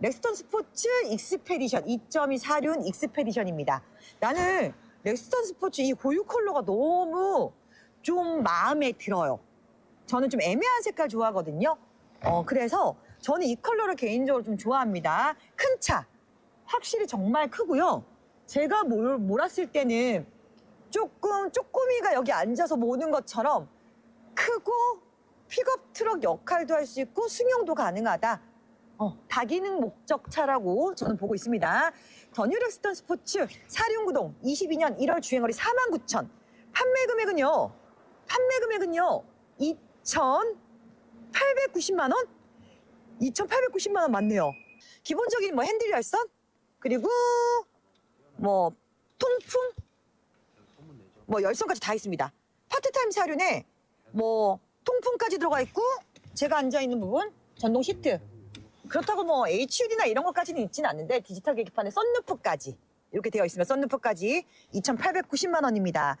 렉스턴 스포츠 익스페디션 2.2 사륜 익스페디션입니다. 나는 렉스턴 스포츠 이 고유 컬러가 너무 좀 마음에 들어요. 저는 좀 애매한 색깔 좋아하거든요. 어, 그래서 저는 이 컬러를 개인적으로 좀 좋아합니다. 큰 차. 확실히 정말 크고요. 제가 몰, 몰았을 때는 조금 쪼꼬미가 여기 앉아서 모는 것처럼 크고 픽업 트럭 역할도 할 수 있고 승용도 가능하다. 어, 다기능 목적차라고 저는 보고 있습니다. 더 뉴렉스턴 스포츠 사륜구동 22년 1월 주행거리 49,000. 판매 금액은요. 판매 금액은요. 2,890만 원? 2,890만 원 맞네요. 기본적인 뭐 핸들 열선 그리고 뭐 통풍 뭐 열선까지 다 있습니다. 파트타임 사륜에 뭐 통풍까지 들어가 있고 제가 앉아 있는 부분 전동 시트 그렇다고 뭐 HUD나 이런 것까지는 있지는 않는데 디지털 계기판에 썬루프까지 이렇게 되어 있으면 썬루프까지 2,890만 원입니다.